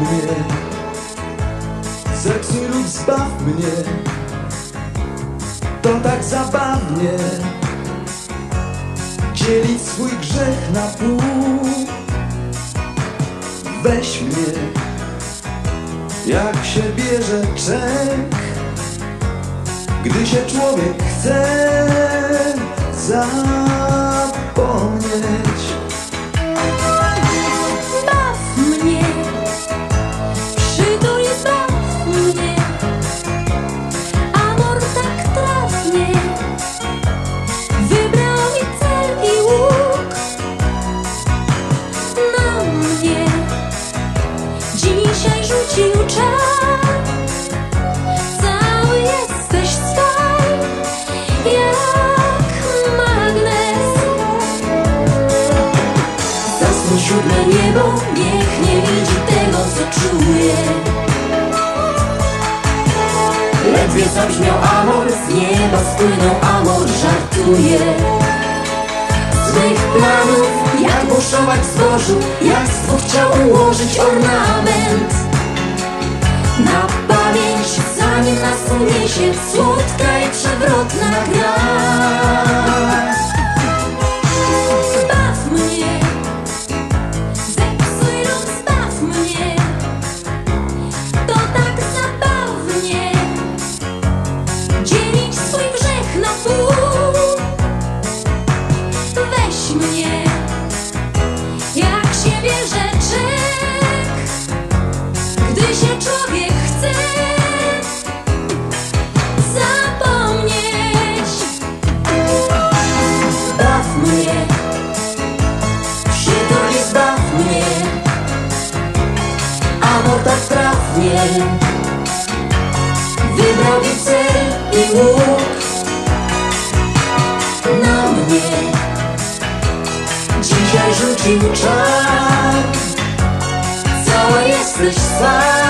mnie. Zepsuj lub zbaw mnie. To tak zabawnie. Dzielić swój grzech na pół. Weź mnie. Jak się bierze czek Gdy się człowiek chce Zapomnieć. Dzisiaj rzucił czar. Cały jesteś staj, jak magnes. Zasłoń siódme niebo, niech nie widzi tego, co czuję. Ledwie zabrzmiał amor, z nieba spłynął amor, żartuje. Złych planów, jak buszować zbożu, jak z dwóch chciał ułożyć ornament. Na pamięć, zanim nas uniesie, słodka i przewrotna gra. Tak trafnie wybrał mi cel i łuk na mnie. Dzisiaj rzucił czar, cała jesteś swa.